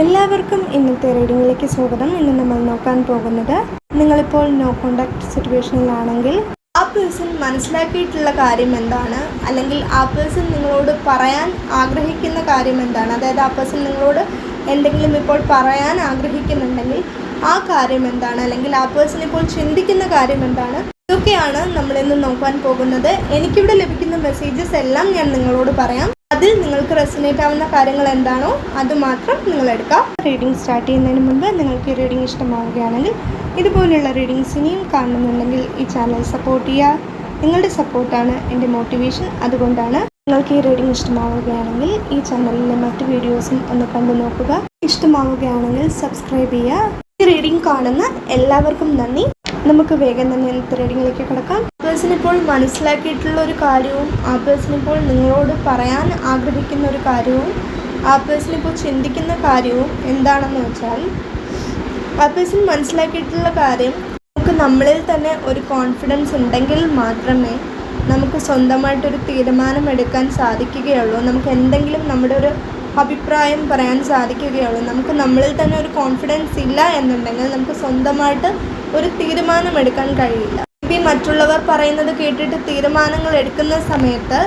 എല്ലാവർക്കും ഇന്നത്തെ റീഡിങ്ങിലേക്ക് സ്വാഗതം. ഇന്ന് നമ്മൾ നോക്കാൻ പോകുന്നത് നിങ്ങളിപ്പോൾ നോ കോണ്ടാക്ട് സിറ്റുവേഷനിലാണെങ്കിൽ ആ പേഴ്സൺ മനസ്സിലാക്കിയിട്ടുള്ള കാര്യം എന്താണ്? അല്ലെങ്കിൽ ആ പേഴ്സൺ നിങ്ങളോട് പറയാൻ ആഗ്രഹിക്കുന്ന കാര്യം എന്താണ്? അതായത് ആ പേഴ്സൺ നിങ്ങളോട് എന്തെങ്കിലും ഇപ്പോൾ പറയാൻ ആഗ്രഹിക്കുന്നുണ്ടെങ്കിൽ ആ കാര്യം എന്താണ്? അല്ലെങ്കിൽ ആ പേഴ്സൺ ഇപ്പോൾ ചിന്തിക്കുന്ന കാര്യം എന്താണ്? ഇതൊക്കെയാണ് നമ്മളിന്ന് നോക്കാൻ പോകുന്നത്. എനിക്കിവിടെ ലഭിക്കുന്ന മെസ്സേജസ് എല്ലാം ഞാൻ നിങ്ങളോട് പറയാം. അതിൽ നിങ്ങൾക്ക് റെസിനേറ്റ് ആവുന്ന കാര്യങ്ങൾ എന്താണോ അത് മാത്രം നിങ്ങൾ എടുക്കാം. റീഡിംഗ് സ്റ്റാർട്ട് ചെയ്യുന്നതിന് മുമ്പ് നിങ്ങൾക്ക് ഈ റീഡിംഗ് ഇഷ്ടമാവുകയാണെങ്കിൽ ഇതുപോലുള്ള റീഡിങ്സ് ഇനിയും കാണുന്നുണ്ടെങ്കിൽ ഈ ചാനൽ സപ്പോർട്ട് ചെയ്യുക. നിങ്ങളുടെ സപ്പോർട്ടാണ് എന്റെ മോട്ടിവേഷൻ അതുകൊണ്ടാണ് നിങ്ങൾക്ക് ഈ റീഡിംഗ് ഇഷ്ടമാവുകയാണെങ്കിൽ ഈ ചാനലിലെ മറ്റ് വീഡിയോസും ഒന്ന് കണ്ടു നോക്കുക. ഇഷ്ടമാവുകയാണെങ്കിൽ സബ്സ്ക്രൈബ് ചെയ്യുക. ഈ റീഡിംഗ് കാണുന്ന എല്ലാവർക്കും നന്ദി. നമുക്ക് വേഗം തന്നെ ഇന്നത്തെ റീഡിങ്ങിലേക്ക് കിടക്കാം. പേഴ്സൺ ഇപ്പോൾ മനസ്സിലാക്കിയിട്ടുള്ള ഒരു കാര്യവും ആ പേഴ്സൺ ഇപ്പോൾ നിങ്ങളോട് പറയാൻ ആഗ്രഹിക്കുന്ന ഒരു കാര്യവും ആ പേഴ്സൺ ഇപ്പോൾ ചിന്തിക്കുന്ന കാര്യവും എന്താണെന്ന് വെച്ചാൽ ആ പേഴ്സൺ മനസ്സിലാക്കിയിട്ടുള്ള കാര്യം നമുക്ക് നമ്മളിൽ തന്നെ ഒരു കോൺഫിഡൻസ് ഉണ്ടെങ്കിൽ മാത്രമേ നമുക്ക് സ്വന്തമായിട്ടൊരു തീരുമാനം എടുക്കാൻ സാധിക്കുകയുള്ളൂ. നമുക്ക് എന്തെങ്കിലും നമ്മുടെ ഒരു അഭിപ്രായം പറയാൻ സാധിക്കുകയുള്ളൂ. നമുക്ക് നമ്മളിൽ തന്നെ ഒരു കോൺഫിഡൻസ് ഇല്ല എന്നുണ്ടെങ്കിൽ നമുക്ക് സ്വന്തമായിട്ട് ഒരു തീരുമാനം എടുക്കാൻ കഴിയില്ല. മറ്റുള്ളവർ പറയുന്നത് കേട്ടിട്ട് തീരുമാനങ്ങൾ എടുക്കുന്ന സമയത്ത്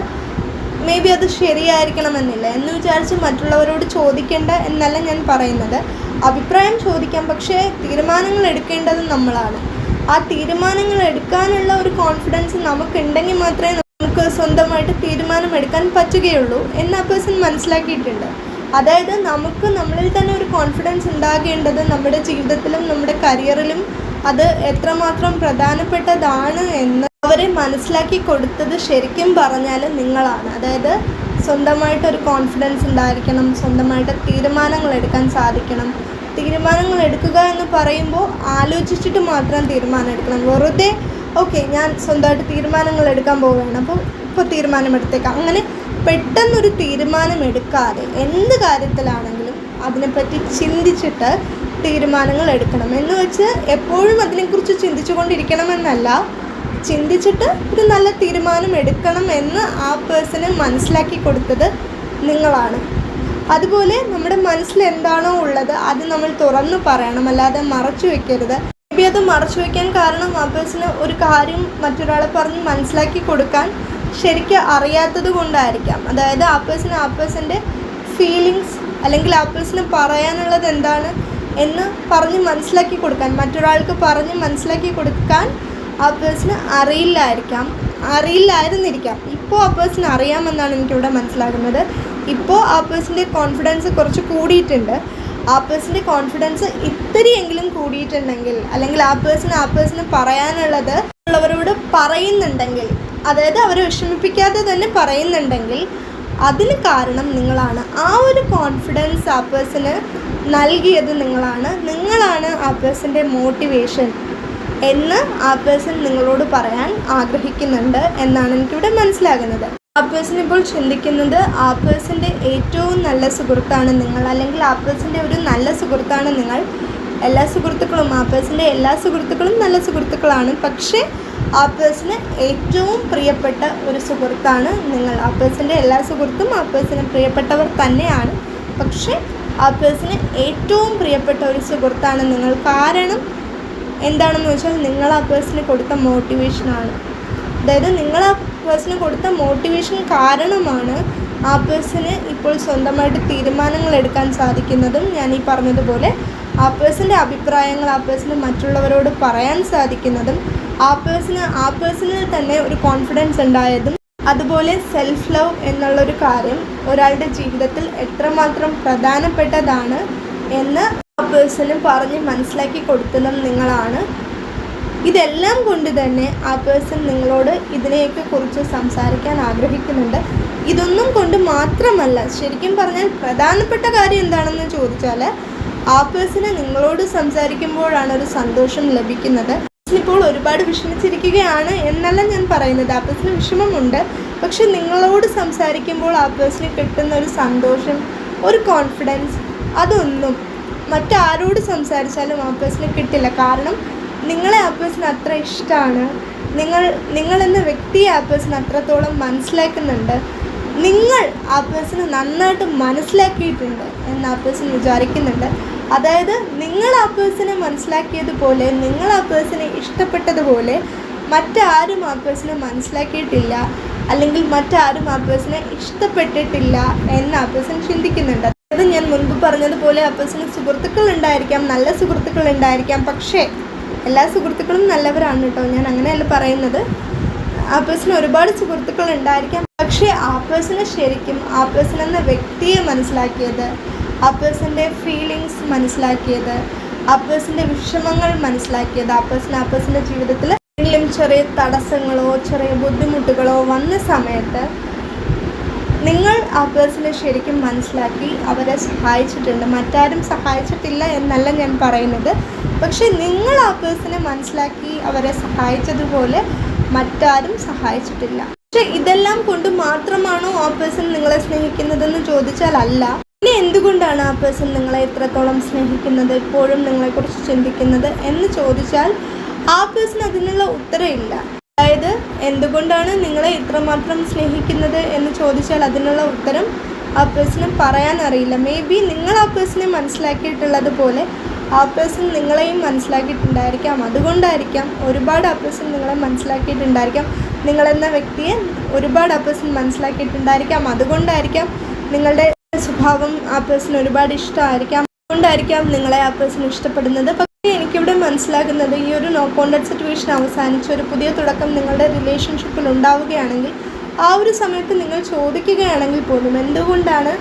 മേ ബി അത് ശരിയായിരിക്കണമെന്നില്ല എന്ന് വിചാരിച്ച് മറ്റുള്ളവരോട് ചോദിക്കേണ്ട എന്നല്ല ഞാൻ പറയുന്നത്. അഭിപ്രായം ചോദിക്കാം പക്ഷേ തീരുമാനങ്ങൾ എടുക്കേണ്ടത് നമ്മളാണ്. ആ തീരുമാനങ്ങൾ എടുക്കാനുള്ള ഒരു കോൺഫിഡൻസ് നമുക്കുണ്ടെങ്കിൽ മാത്രമേ നമുക്ക് സ്വന്തമായിട്ട് തീരുമാനം എടുക്കാൻ പറ്റുകയുള്ളൂ എന്ന് ആ പേഴ്സൺ മനസ്സിലാക്കിയിട്ടുണ്ട്. അതായത് നമുക്ക് നമ്മളിൽ തന്നെ ഒരു കോൺഫിഡൻസ് ഉണ്ടാകേണ്ടത് നമ്മുടെ ജീവിതത്തിലും നമ്മുടെ കരിയറിലും അത് എത്രമാത്രം പ്രധാനപ്പെട്ടതാണ് എന്ന് അവരെ മനസ്സിലാക്കി കൊടുത്തത് ശരിക്കും പറഞ്ഞാൽ നിങ്ങളാണ്. അതായത് സ്വന്തമായിട്ട് ഒരു കോൺഫിഡൻസ് ഉണ്ടായിരിക്കണം സ്വന്തമായിട്ട് തീരുമാനങ്ങൾ എടുക്കാൻ സാധിക്കണം. തീരുമാനങ്ങൾ എടുക്കുക എന്ന് പറയുമ്പോൾ ആലോചിച്ചിട്ട് മാത്രം തീരുമാനം എടുക്കണം. വെറുതെ ഓക്കെ ഞാൻ സ്വന്തമായിട്ട് തീരുമാനങ്ങൾ എടുക്കാൻ പോവുകയാണ് അപ്പോൾ ഇപ്പോൾ തീരുമാനമെടുത്തേക്കാം അങ്ങനെ പെട്ടെന്നൊരു തീരുമാനം എടുക്കാതെ എന്ത് കാര്യത്തിലാണെങ്കിലും അതിനെപ്പറ്റി ചിന്തിച്ചിട്ട് തീരുമാനങ്ങൾ എടുക്കണം എന്ന് വെച്ച് എപ്പോഴും അതിനെക്കുറിച്ച് ചിന്തിച്ചു കൊണ്ടിരിക്കണമെന്നല്ല ചിന്തിച്ചിട്ട് ഒരു നല്ല തീരുമാനം എടുക്കണം എന്ന് ആ പേഴ്സണ് മനസ്സിലാക്കി കൊടുത്തത് നിങ്ങളാണ്. അതുപോലെ നമ്മുടെ മനസ്സിൽ എന്താണോ ഉള്ളത് അത് നമ്മൾ തുറന്നു പറയണം അല്ലാതെ മറച്ചു വെക്കരുത്. മേ അത് മറച്ചു വെക്കാൻ കാരണം ആ പേഴ്സണ് ഒരു കാര്യം മറ്റൊരാളെ പറഞ്ഞ് മനസ്സിലാക്കി കൊടുക്കാൻ ശരിക്കും അറിയാത്തത് കൊണ്ടായിരിക്കാം. അതായത് ആ പേഴ്സൺ ആ പേഴ്സന്റെ ഫീലിങ്സ് അല്ലെങ്കിൽ ആ പേഴ്സണ് പറയാനുള്ളത് എന്താണ് എന്ന് പറഞ്ഞ് മനസ്സിലാക്കി കൊടുക്കാൻ മറ്റൊരാൾക്ക് പറഞ്ഞ് മനസ്സിലാക്കി കൊടുക്കാൻ ആ പേഴ്സണ് അറിയില്ലായിരിക്കാം. അറിയില്ലായിരുന്നിരിക്കാം. ഇപ്പോൾ ആ പേഴ്സൺ അറിയാമെന്നാണ് എനിക്കിവിടെ മനസ്സിലാകുന്നത്. ഇപ്പോൾ ആ പേഴ്സന്റെ കോൺഫിഡൻസ് കുറച്ച് കൂടിയിട്ടുണ്ട്. ആ പേഴ്സന്റെ കോൺഫിഡൻസ് ഇത്തിരിയെങ്കിലും കൂടിയിട്ടുണ്ടെങ്കിൽ അല്ലെങ്കിൽ ആ പേഴ്സൺ ആ പേഴ്സണ് പറയാനുള്ളത് ഉള്ളവരോട് പറയുന്നുണ്ടെങ്കിൽ അതായത് അവരെ വിഷമിപ്പിക്കാതെ തന്നെ പറയുന്നുണ്ടെങ്കിൽ അതിന് കാരണം നിങ്ങളാണ്. ആ ഒരു കോൺഫിഡൻസ് ആ പേഴ്സന് നൽകിയത് നിങ്ങളാണ്. നിങ്ങളാണ് ആ പേഴ്സന്റെ മോട്ടിവേഷൻ എന്ന് ആ പേഴ്സൺ നിങ്ങളോട് പറയാൻ ആഗ്രഹിക്കുന്നുണ്ട് എന്നാണ് എനിക്കിവിടെ മനസ്സിലാകുന്നത്. ആ പേഴ്സൺ ഇപ്പോൾ ചിന്തിക്കുന്നത് ആ പേഴ്സന്റെ ഏറ്റവും നല്ല സുഹൃത്താണ് നിങ്ങൾ അല്ലെങ്കിൽ ആ പേഴ്സന്റെ ഒരു നല്ല സുഹൃത്താണ് നിങ്ങൾ. എല്ലാ സുഹൃത്തുക്കളും ആ പേഴ്സന്റെ എല്ലാ സുഹൃത്തുക്കളും നല്ല സുഹൃത്തുക്കളാണ്. പക്ഷേ ആ പേഴ്സന് ഏറ്റവും പ്രിയപ്പെട്ട ഒരു സുഹൃത്താണ് നിങ്ങൾ. ആ പേഴ്സന്റെ എല്ലാ സുഹൃത്തും ആ പേഴ്സന് പ്രിയപ്പെട്ടവർ തന്നെയാണ്. പക്ഷേ ആ പേഴ്സന് ഏറ്റവും പ്രിയപ്പെട്ട ഒരു സുഹൃത്താണ് നിങ്ങൾ. കാരണം എന്താണെന്ന് വെച്ചാൽ നിങ്ങൾ ആ പേഴ്സന് കൊടുത്ത മോട്ടിവേഷനാണ് അതായത് നിങ്ങൾ ആ പേഴ്സന് കൊടുത്ത മോട്ടിവേഷൻ കാരണമാണ് ആ പേഴ്സന് ഇപ്പോൾ സ്വന്തമായിട്ട് തീരുമാനങ്ങൾ എടുക്കാൻ സാധിക്കുന്നതും ഞാൻ ഈ പറഞ്ഞതുപോലെ ആ പേഴ്സന്റെ അഭിപ്രായങ്ങൾ ആ പേഴ്സന് മറ്റുള്ളവരോട് പറയാൻ സാധിക്കുന്നതും ആ പേഴ്സണ് ആ പേഴ്സണിൽ തന്നെ ഒരു കോൺഫിഡൻസ് ഉണ്ടായതും അതുപോലെ സെൽഫ് ലവ് എന്നുള്ളൊരു കാര്യം ഒരാളുടെ ജീവിതത്തിൽ എത്രമാത്രം പ്രധാനപ്പെട്ടതാണ് എന്ന് ആ പേഴ്സണ് പറഞ്ഞ് മനസ്സിലാക്കി കൊടുത്തതും നിങ്ങളാണ്. ഇതെല്ലാം കൊണ്ട് തന്നെ ആ പേഴ്സൺ നിങ്ങളോട് ഇതിനെയൊക്കെ കുറിച്ച് സംസാരിക്കാൻ ആഗ്രഹിക്കുന്നുണ്ട്. ഇതൊന്നും കൊണ്ട് മാത്രമല്ല ശരിക്കും പറഞ്ഞാൽ പ്രധാനപ്പെട്ട കാര്യം എന്താണെന്ന് ചോദിച്ചാൽ ആ പേഴ്സണ് നിങ്ങളോട് സംസാരിക്കുമ്പോഴാണ് ഒരു സന്തോഷം ലഭിക്കുന്നത്. ഇപ്പോൾ ഒരുപാട് വിഷമിച്ചിരിക്കുകയാണ് എന്നല്ല ഞാൻ പറയുന്നത്. ആ പേഴ്സണ് വിഷമമുണ്ട്. പക്ഷെ നിങ്ങളോട് സംസാരിക്കുമ്പോൾ ആ പേഴ്സണ് കിട്ടുന്ന ഒരു സന്തോഷം ഒരു കോൺഫിഡൻസ് അതൊന്നും മറ്റാരോട് സംസാരിച്ചാലും ആ പേഴ്സണ് കിട്ടില്ല. കാരണം നിങ്ങളെ ആ പേഴ്സൺ അത്ര ഇഷ്ടമാണ് നിങ്ങൾ നിങ്ങളെന്ന വ്യക്തിയെ ആ പേഴ്സൺ അത്രത്തോളം മനസ്സിലാക്കുന്നുണ്ട്. നിങ്ങൾ ആ പേഴ്സണെ നന്നായിട്ട് മനസ്സിലാക്കിയിട്ടുണ്ട് എന്ന് ആ പേഴ്സൺ വിചാരിക്കുന്നുണ്ട്. അതായത് നിങ്ങൾ ആ പേഴ്സണെ മനസ്സിലാക്കിയതുപോലെ നിങ്ങൾ ആ പേഴ്സണെ ഇഷ്ടപ്പെട്ടതുപോലെ മറ്റാരും ആ പേഴ്സണെ മനസ്സിലാക്കിയിട്ടില്ല അല്ലെങ്കിൽ മറ്റാരും ആ പേഴ്സണെ ഇഷ്ടപ്പെട്ടിട്ടില്ല എന്ന് ആ പേഴ്സൺ ചിന്തിക്കുന്നുണ്ട്. അതായത് ഞാൻ മുൻപ് പറഞ്ഞതുപോലെ ആ പേഴ്സണ് സുഹൃത്തുക്കൾ ഉണ്ടായിരിക്കാം നല്ല സുഹൃത്തുക്കൾ ഉണ്ടായിരിക്കാം. പക്ഷേ എല്ലാ സുഹൃത്തുക്കളും നല്ലവരാണ് കേട്ടോ. ഞാൻ അങ്ങനെയല്ല പറയുന്നത്. ആ പേഴ്സണ് ഒരുപാട് സുഹൃത്തുക്കൾ ഉണ്ടായിരിക്കാം. പക്ഷേ ആ പേഴ്സണെ ശരിക്കും ആ പേഴ്സൺ എന്ന വ്യക്തിയെ മനസ്സിലാക്കിയത് ആ പേഴ്സന്റെ ഫീലിങ്സ് മനസ്സിലാക്കിയത് ആ പേഴ്സന്റെ വിഷമങ്ങൾ മനസ്സിലാക്കിയത് ആ പേഴ്സൺ ആ പേഴ്സന്റെ ജീവിതത്തിൽ എന്തെങ്കിലും ചെറിയ തടസ്സങ്ങളോ ചെറിയ ബുദ്ധിമുട്ടുകളോ വന്ന സമയത്ത് നിങ്ങൾ ആ പേഴ്സണെ ശരിക്കും മനസ്സിലാക്കി അവരെ സഹായിച്ചിട്ടുണ്ട്. മറ്റാരും സഹായിച്ചിട്ടില്ല എന്നല്ല ഞാൻ പറയുന്നത്. പക്ഷെ നിങ്ങൾ ആ പേഴ്സണെ മനസ്സിലാക്കി അവരെ സഹായിച്ചതുപോലെ മറ്റാരും സഹായിച്ചിട്ടില്ല. പക്ഷെ ഇതെല്ലാം കൊണ്ട് മാത്രമാണോ ആ പേഴ്സൺ നിങ്ങളെ സ്നേഹിക്കുന്നതെന്ന് ചോദിച്ചാൽ അല്ല. പിന്നെ എന്തുകൊണ്ടാണ് ആ പേഴ്സൺ നിങ്ങളെ എത്രത്തോളം സ്നേഹിക്കുന്നത്? എപ്പോഴും നിങ്ങളെക്കുറിച്ച് ചിന്തിക്കുന്നത് എന്ന് ചോദിച്ചാൽ ആ പേഴ്സൺ അതിനുള്ള ഉത്തരമില്ല അതായത് എന്തുകൊണ്ടാണ് നിങ്ങളെ ഇത്രമാത്രം സ്നേഹിക്കുന്നത് എന്ന് ചോദിച്ചാൽ അതിനുള്ള ഉത്തരം ആ പേഴ്സണ് പറയാൻ അറിയില്ല. മേ ബി നിങ്ങൾ ആ പേഴ്സണെ മനസ്സിലാക്കിയിട്ടുള്ളത് പോലെ ആ പേഴ്സൺ നിങ്ങളെയും മനസ്സിലാക്കിയിട്ടുണ്ടായിരിക്കാം. അതുകൊണ്ടായിരിക്കാം ഒരുപാട് ആ പേഴ്സൺ നിങ്ങളെ മനസ്സിലാക്കിയിട്ടുണ്ടായിരിക്കാം. നിങ്ങളെന്ന വ്യക്തിയെ ഒരുപാട് ആ പേഴ്സൺ മനസ്സിലാക്കിയിട്ടുണ്ടായിരിക്കാം. അതുകൊണ്ടായിരിക്കാം നിങ്ങളുടെ സ്വഭാവം ആ പേഴ്സൺ ഒരുപാട് ഇഷ്ടമായിരിക്കാം. അതുകൊണ്ടായിരിക്കാം നിങ്ങളെ ആ പേഴ്സൺ ഇഷ്ടപ്പെടുന്നത്. പക്ഷേ എനിക്കിവിടെ മനസ്സിലാകുന്നത് ഈ ഒരു നോ കോണ്ടാക്ട് സിറ്റുവേഷൻ അവസാനിച്ച് ഒരു പുതിയ തുടക്കം നിങ്ങളുടെ റിലേഷൻഷിപ്പിൽ ഉണ്ടാവുകയാണെങ്കിൽ ആ ഒരു സമയത്ത് നിങ്ങൾ ചോദിക്കുകയാണെങ്കിൽ പോലും എന്തുകൊണ്ടാണ്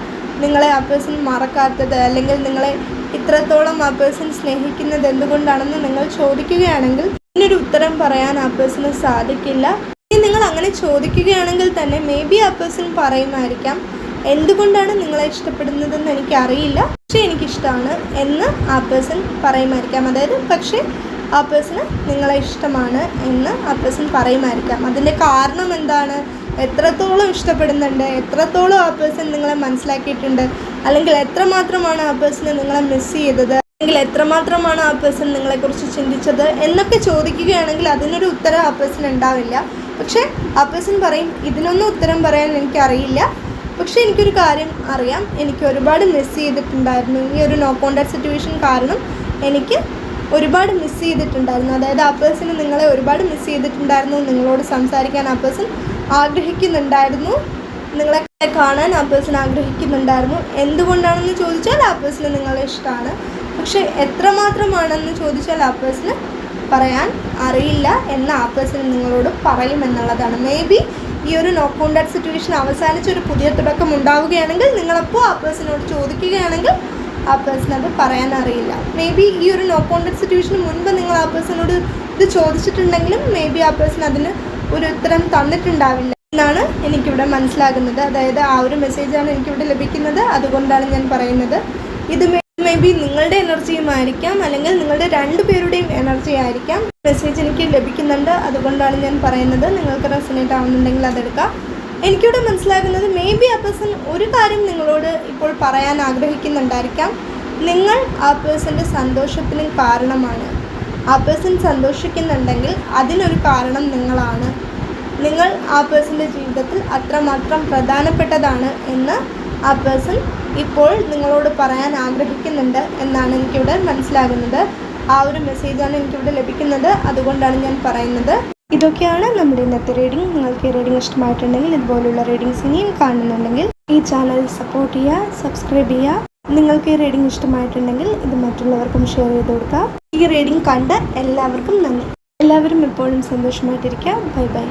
നിങ്ങളെ ആ പേഴ്സൺ മറക്കാത്തത്? അല്ലെങ്കിൽ നിങ്ങളെ ഇത്രത്തോളം ആ പേഴ്സൺ സ്നേഹിക്കുന്നത് എന്തുകൊണ്ടാണെന്ന് നിങ്ങൾ ചോദിക്കുകയാണെങ്കിൽ ഇതിനൊരു ഉത്തരം പറയാൻ ആ പേഴ്സണ് സാധിക്കില്ല. ഇനി നിങ്ങൾ അങ്ങനെ ചോദിക്കുകയാണെങ്കിൽ തന്നെ മേ ബി ആ പേഴ്സൺ പറയുമായിരിക്കാം എന്തുകൊണ്ടാണ് നിങ്ങളെ ഇഷ്ടപ്പെടുന്നതെന്ന് എനിക്കറിയില്ല. പക്ഷേ എനിക്കിഷ്ടമാണ് എന്ന് ആ പേഴ്സൺ പറയുമായിരിക്കാം. അതായത് പക്ഷേ ആ പേഴ്സണ് നിങ്ങളെ ഇഷ്ടമാണ് എന്ന് ആ പേഴ്സൺ പറയുമായിരിക്കാം. അതിന്റെ കാരണം എന്താണ്? എത്രത്തോളം ഇഷ്ടപ്പെടുന്നുണ്ട്? എത്രത്തോളം ആ പേഴ്സൺ നിങ്ങളെ മനസ്സിലാക്കിയിട്ടുണ്ട്? അല്ലെങ്കിൽ എത്രമാത്രമാണ് ആ പേഴ്സണ് നിങ്ങളെ മിസ് ചെയ്തത്? അല്ലെങ്കിൽ എത്രമാത്രമാണ് ആ പേഴ്സൺ നിങ്ങളെക്കുറിച്ച് ചിന്തിച്ചത്? എന്നൊക്കെ ചോദിക്കുകയാണെങ്കിൽ അതിനൊരു ഉത്തരം ആ പേഴ്സൺ ഉണ്ടാവില്ല. പക്ഷേ ആ പേഴ്സൺ പറയും ഇതിനൊന്നും ഉത്തരം പറയാൻ എനിക്കറിയില്ല. പക്ഷേ എനിക്കൊരു കാര്യം അറിയാം. എനിക്ക് ഒരുപാട് മിസ് ചെയ്തിട്ടുണ്ടായിരുന്നു. ഈ ഒരു നോ കോണ്ടാക്ട് സിറ്റുവേഷൻ കാരണം എനിക്ക് ഒരുപാട് മിസ് ചെയ്തിട്ടുണ്ടായിരുന്നു. അതായത് ആ പേഴ്സണ് നിങ്ങളെ ഒരുപാട് മിസ് ചെയ്തിട്ടുണ്ടായിരുന്നു. നിങ്ങളോട് സംസാരിക്കാൻ ആ പേഴ്സൺ ആഗ്രഹിക്കുന്നുണ്ടായിരുന്നു. നിങ്ങളെ കാണാൻ ആ പേഴ്സൺ ആഗ്രഹിക്കുന്നുണ്ടായിരുന്നു. എന്തുകൊണ്ടാണെന്ന് ചോദിച്ചാൽ ആ പേഴ്സണ് നിങ്ങളെ ഇഷ്ടമാണ്. പക്ഷേ എത്രമാത്രമാണെന്ന് ചോദിച്ചാൽ ആ പേഴ്സണ് പറയാൻ അറിയില്ല. എന്ന ആ പേഴ്സൺ നിങ്ങളോട് പറയുമെന്നുള്ളതാണ് മേ ബി ഈ ഒരു നോ കോണ്ടാക്ട് സിറ്റുവേഷൻ അവസാനിച്ച് ഒരു പുതിയ തുടക്കം ഉണ്ടാവുകയാണെങ്കിൽ നിങ്ങളപ്പോൾ ആ പേഴ്സണോട് ചോദിക്കുകയാണെങ്കിൽ ആ പേഴ്സൺ അത് പറയാൻ അറിയില്ല. മേ ബി ഈ ഒരു നോ കോണ്ടാക്ട് സിറ്റുവേഷന് മുൻപ് നിങ്ങൾ ആ പേഴ്സണോട് ഇത് ചോദിച്ചിട്ടുണ്ടെങ്കിലും മേ ബി ആ പേഴ്സൺ അതിന് ഒരു ഉത്തരം തന്നിട്ടുണ്ടാവില്ല എന്നാണ് എനിക്കിവിടെ മനസ്സിലാകുന്നത്. അതായത് ആ ഒരു മെസ്സേജാണ് എനിക്കിവിടെ ലഭിക്കുന്നത്. അതുകൊണ്ടാണ് ഞാൻ പറയുന്നത്. ഇത് മേ ബി നിങ്ങളുടെ എനർജിയും ആയിരിക്കാം അല്ലെങ്കിൽ നിങ്ങളുടെ രണ്ടു പേരുടെയും എനർജി ആയിരിക്കാം. മെസ്സേജ് എനിക്ക് ലഭിക്കുന്നുണ്ട്. അതുകൊണ്ടാണ് ഞാൻ പറയുന്നത്. നിങ്ങൾക്ക് റെസനേറ്റ് ആവുന്നുണ്ടെങ്കിൽ അതെടുക്കാം എനിക്കിവിടെ മനസ്സിലാകുന്നത് മേ ബി ആ പേഴ്സൺ ഒരു കാര്യം നിങ്ങളോട് ഇപ്പോൾ പറയാൻ ആഗ്രഹിക്കുന്നുണ്ടായിരിക്കാം. നിങ്ങൾ ആ പേഴ്സന്റെ സന്തോഷത്തിന് കാരണമാണ്. ആ പേഴ്സൺ സന്തോഷിക്കുന്നുണ്ടെങ്കിൽ അതിനൊരു കാരണം നിങ്ങളാണ്. നിങ്ങൾ ആ പേഴ്സന്റെ ജീവിതത്തിൽ അത്രമാത്രം പ്രധാനപ്പെട്ടതാണ് എന്ന് ആ പേഴ്സൺ ഇപ്പോൾ നിങ്ങളോട് പറയാൻ ആഗ്രഹിക്കുന്നുണ്ട് എന്നാണ് എനിക്കിവിടെ മനസ്സിലാകുന്നത്. ആ ഒരു മെസ്സേജാണ് എനിക്കിവിടെ ലഭിക്കുന്നത്. അതുകൊണ്ടാണ് ഞാൻ പറയുന്നത്. ഇതൊക്കെയാണ് നമ്മുടെ ഇന്നത്തെ റീഡിംഗ് നിങ്ങൾക്ക് റീഡിംഗ് ഇഷ്ടമായിട്ടുണ്ടെങ്കിൽ ഇതുപോലുള്ള റീഡിങ്സ് ഇനിയും കാണുന്നുണ്ടെങ്കിൽ ഈ ചാനൽ സപ്പോർട്ട് ചെയ്യുക സബ്സ്ക്രൈബ് ചെയ്യുക. നിങ്ങൾക്ക് ഈ റീഡിംഗ് ഇഷ്ടമായിട്ടുണ്ടെങ്കിൽ ഇത് മറ്റുള്ളവർക്കും ഷെയർ ചെയ്ത് കൊടുക്കുക. ഈ റീഡിംഗ് കണ്ട എല്ലാവർക്കും നന്ദി. എല്ലാവരും എപ്പോഴും സന്തോഷമായിട്ടിരിക്കുക. Bye bye